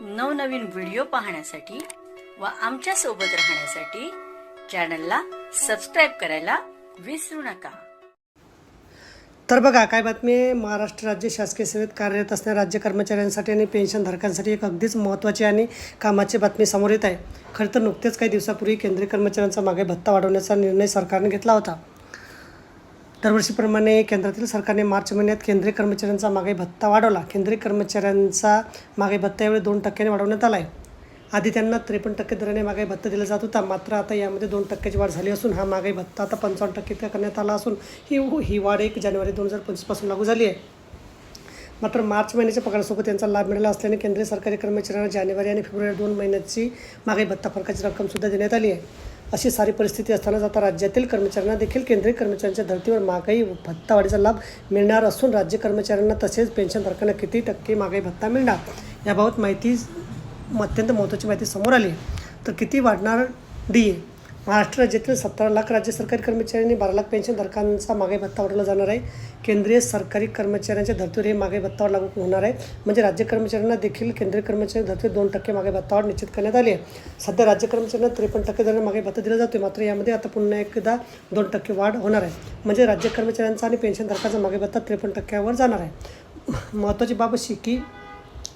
नवनवीन व्हिडिओ पाहण्यासाठी व आमच्यासोबत राहण्यासाठी चॅनलला सबस्क्राईब करायला विसरू नका. तर बघा काय बातमी आहे? महाराष्ट्र राज्य शासकीय सेवेत कार्यरत असणाऱ्या राज्य कर्मचाऱ्यांसाठी आणि पेन्शनधारकांसाठी एक अगदीच महत्त्वाची आणि कामाची बातमी समोर येत आहे. खरं तर नुकतेच काही दिवसापूर्वी केंद्रीय कर्मचाऱ्यांचा मागे भत्ता वाढवण्याचा निर्णय सरकारने घेतला होता. दरवर्षीप्रमाणे केंद्रातील सरकारने मार्च महिन्यात केंद्रीय कर्मचाऱ्यांचा मागाई भत्ता वाढवला. केंद्रीय कर्मचाऱ्यांचा मागाई भत्ता यावेळी दोन टक्क्याने वाढवण्यात आला आहे आधी त्यांना त्रेपन्न टक्के दराने मागे भत्ता दिला जात होता. मात्र आता यामध्ये दोन टक्क्याची वाढ झाली असून हा मागाई भत्ता आता पंचावन्न टक्के इतका करण्यात आला असून ही ही वाढ एक जानेवारी दोन हजार पंचवीसपासून लागू झाली आहे. मात्र मार्च महिन्याच्या पगारासोबत त्यांचा लाभ मिळाला असल्याने केंद्रीय सरकारी कर्मचाऱ्यांना जानेवारी आणि फेब्रुवारी दोन महिन्याची मागाई भत्ता फरकाची रक्कमसुद्धा देण्यात आली आहे. अशी सारी परिस्थिती असतानाच आता राज्यातील कर्मचाऱ्यांना देखील केंद्रीय कर्मचाऱ्यांच्या धर्तीवर महागाई भत्ता वाढीचा लाभ मिळणार असून राज्य कर्मचाऱ्यांना तसेच पेन्शनधारकांना किती टक्के महागाई भत्ता मिळणार याबाबत माहिती अत्यंत महत्त्वाची माहिती समोर आली तर किती वाढणार डी ए? महाराष्ट्र राज्यातील सतरा लाख राज्य सरकारी कर्मचारी आणि बारा लाख पेन्शनधारकांचा मागे भत्ता वाढवला जाणार आहे. केंद्रीय सरकारी कर्मचाऱ्यांच्या धर्तीवर हे मागे भत्तावर लागू होणार आहे. म्हणजे राज्य कर्मचाऱ्यांना देखील केंद्रीय कर्मचारी धर्तीवर दोन टक्के मागे भत्तावर निश्चित करण्यात आली आहे. सध्या राज्य कर्मचाऱ्यांना त्रेपन्न टक्के दराने मागे भत्ता दिला जातो मात्र यामध्ये आता पुन्हा एकदा दोन टक्के वाढ होणार आहे. म्हणजे राज्य कर्मचाऱ्यांचा आणि पेन्शनधारकांचा मागे भत्ता त्रेपन्न टक्क्यावर जाणार आहे. महत्त्वाची बाब अशी की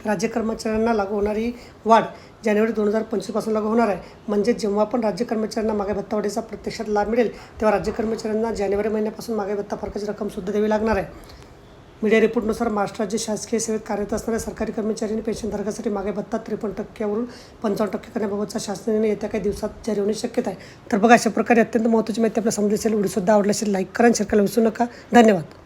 राज्य कर्मचाऱ्यांना लागू होणारी वाढ जानेवारी दोन हजार पंचवीसपासून लागू होणार आहे. म्हणजे जेव्हा पण राज्य कर्मचाऱ्यांना मागे भत्तावाढीचा प्रत्यक्षात लाभ मिळेल तेव्हा राज्य कर्मचाऱ्यांना जानेवारी महिन्यापासून मागे भत्ता फरकाची रक्कमसुद्धा द्यावी लागणार आहे. मीडिया रिपोर्टनुसार महाराष्ट्र राज्य शासकीय सेवेत कार्यरत असणाऱ्या सरकारी कर्मचारी आणि पेन्शनधारकासाठी मागे भत्ता त्रेपन्न टक्क्यावरून पंचावन्न टक्के करण्याबाबतचा शासनाने येत्या काही दिवसात जारी होण्याची शक्यता आहे. तर बघा अशा प्रकारे अत्यंत महत्त्वाची माहिती आपल्याला समजली असेल व्हिडिओसुद्धा आवडला असेल लाईक करा शेअर करायला विसरू नका. धन्यवाद.